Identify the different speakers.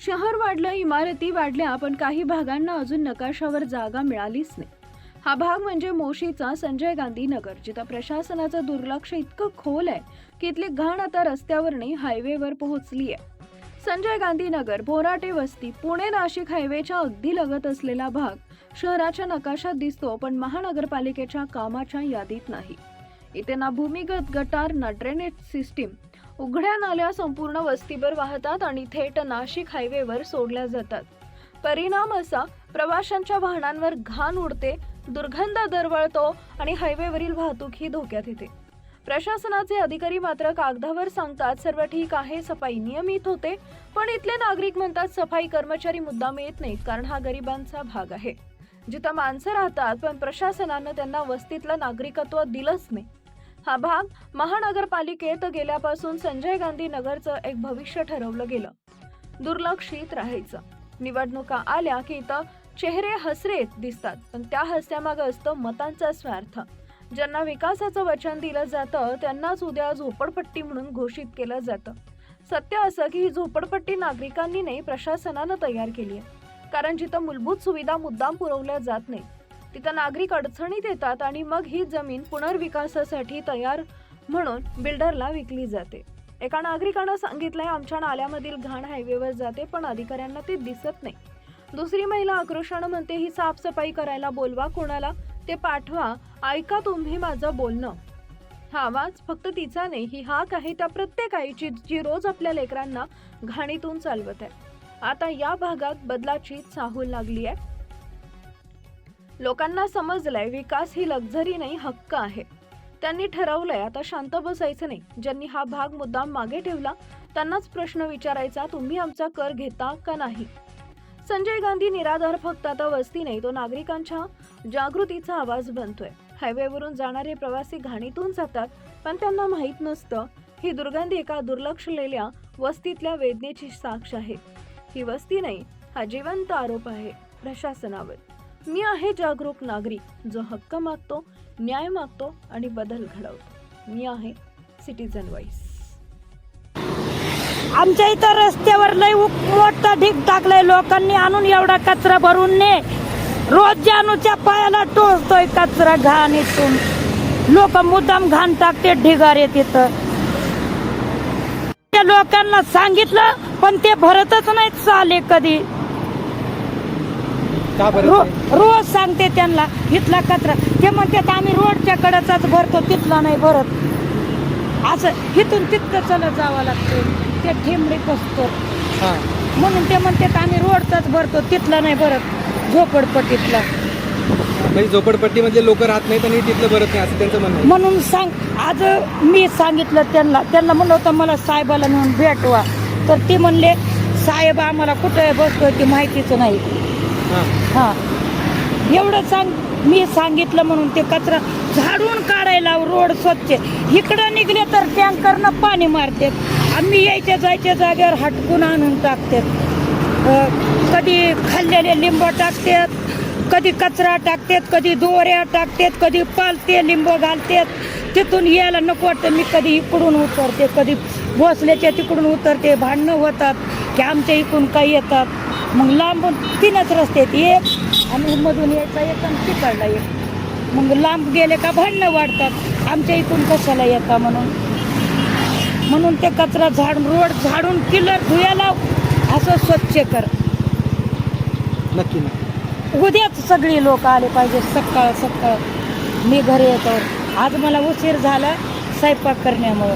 Speaker 1: शहर वाढलं इमारती वाढल्या पण काही भागांना अजून नकाशावर जागा मिळालीच नाही. हा भाग म्हणजे मोशीचा संजय गांधी नगर जिथं प्रशासनाचं दुर्लक्ष इतकं खोल आहे की इथली घाण आता रस्त्यावर नाही हायवेवर पोहोचली आहे. संजय गांधी नगर बोराटे वस्ती पुणे नाशिक हायवेच्या अगदी लगत असलेला भाग शहराच्या नकाशात दिसतो पण महानगरपालिकेच्या कामाच्या यादीत नाही. इथे ना भूमिगत गटार ना ड्रेनेज सिस्टीम उघड्या नाल्या संपूर्ण वस्तीभर वाहतात आणि थेट नाशिक हायवेवर सोडल्या जातात. परिणाम असा प्रवाशांच्या वाहनांवर घाण उडते दुर्गंध दरवळतो आणि हायवेवरील वाहतूक ही धोक्यात येते. प्रशासनाचे अधिकारी मात्र कागदावर सांगतात सर्व ठीक आहे सफाई नियमित होते पण इथले नागरिक म्हणतात सफाई कर्मचारी मुद्दाम येत नाहीत कारण हा गरिबांचा भाग आहे. जिथं माणसं राहतात पण प्रशासनानं त्यांना वस्तीतलं नागरिकत्व दिलंच नाही. हा भाग महानगरपालिकेत गेल्यापासून संजय गांधी नगरचं एक भविष्य ठरवलं गेलं. दुर्लक्षित राहायचं. निवडणुका आल्या की इथं चेहरे हसरेत दिसतात. पण त्या हस्त्यामागं असतं मतांचा स्वार्थ. ज्यांना विकासाचं वचन दिलं जातं त्यांनाच उद्या झोपडपट्टी म्हणून घोषित केलं जातं. सत्य असं की ही झोपडपट्टी नागरिकांनी नाही प्रशासनानं तयार केली आहे. कारण जिथं मूलभूत सुविधा मुद्दाम पुरवल्या जात नाही तिथं नागरिक अडचणीत येतात आणि मग ही जमीन पुनर्विकासासाठी तयार म्हणून बिल्डरला विकली जाते. एका नागरिकानं सांगितलंय आमच्या नाल्यामधील घाण हायवेवर जाते पण अधिकाऱ्यांना ते दिसत नाही. दुसरी महिला आक्रोशानं म्हणते ही साफसफाई करायला बोलवा कोणाला ते पाठवा ऐका तुम्ही माझं बोलणं. हा आवाज फक्त तिचा नाही ही हाक आहे त्या प्रत्येक आईची जी रोज आपल्या लेकरांना घाणीतून चालवत आहे. आता या भागात बदलाची चाहूल लागली आहे. लोकांना समजलंय विकास ही लक्झरी नाही हक्क आहे. त्यांनी ठरवलंय आता शांत बसायचं नाही. ज्यांनी हा भाग मुद्दाम मागे ठेवला त्यांनाच प्रश्न विचारायचा तुम्ही आमचा कर घेता का नाही? संजय गांधी निराधार फक्त आता वस्ती नाही तो नागरिकांच्या जागृतीचा आवाज बनतोय. हायवेवरून जाणारे प्रवासी घाणीतून जातात पण त्यांना माहीत नसतं ही दुर्गंधी एका दुर्लक्षलेल्या वस्तीतल्या वेदनेची साक्ष आहे. ही वस्ती नाही हा जिवंत आरोप आहे प्रशासनावर. मी आहे जागरूक नागरिक जो हक्क मागतो न्याय मागतो आणि बदल घडवतो. मी आहे सिटीजन वॉइस
Speaker 2: आमच्या इथं रस्त्यावर लय उप- मोठा ढीग टाकलाय लोकांनी. आणून एवढा कचरा भरून ने. रोज जानूच्या पायाला टोचतोय कचरा घाण इथून लोक मुद्दाम घाण टाकते ढिगार तिथं. त्या लोकांना सांगितलं पण ते भरतच नाहीत चाले कधी.
Speaker 3: का बरं?
Speaker 2: रो- रोज सांगते त्यांना इथला कचरा. ते म्हणतात आम्ही रोडच्या कडेचाच भरतो तिथला नाही भरत. असं इथून तितकं चलत जावं लागतं. ते ठेंबडी पसतो
Speaker 3: हा.
Speaker 2: म्हणून ते म्हणतात आम्ही रोडचाच भरतो तिथला नाही भरत. झोपडपट्टीतला.
Speaker 3: म्हणजे झोपडपट्टीमधले लोक राहत नाहीत आणि तिथलं भरत नाही असं त्यांचं म्हणणं आहे.
Speaker 2: म्हणून सांग आज मी सांगितलं त्यांना त्यांना म्हणलं होतं मला साहेबाला नेऊन भेटवा. तर ते म्हणले साहेब आम्हाला कुठे बसतोय ते माहितीच नाही.
Speaker 3: हा.
Speaker 2: एवढं सांग मी सांगितलं म्हणून ते कचरा झाडून काढायला रोड स्वच्छ इकडं निघले तर टँकरनं पाणी मारतात. आम्ही यायच्या जायच्या जागेवर हटकून आणून टाकतात. कधी खाल्लेले लिंब टाकतात कधी कचरा टाकतात कधी दोऱ्या टाकतात कधी पालते लिंब घालतात. तिथून यायला नको वाटतं. मी कधी इकडून उतरते कधी भोसल्याच्या तिकडून उतरते. भांडणं होतात की आमच्या इकडून काही येतात. मग लांबून तीनच रस्ते आहेत एक आणि मधून यायचा एक आणि तिकडला एक. मग लांब गेले का भांडणं वाढतात. आमच्या इकडून कशाला येता म्हणून? म्हणून ते कचरा झाडून रोड झाडून किलर धुयाला असं स्वच्छ कर.
Speaker 3: नक्की नक्की.
Speaker 2: उद्याच सगळी लोक आले पाहिजे सकाळ सकाळ. मी घरी येतो. आज मला उशीर झाला स्वयंपाक करण्यामुळं.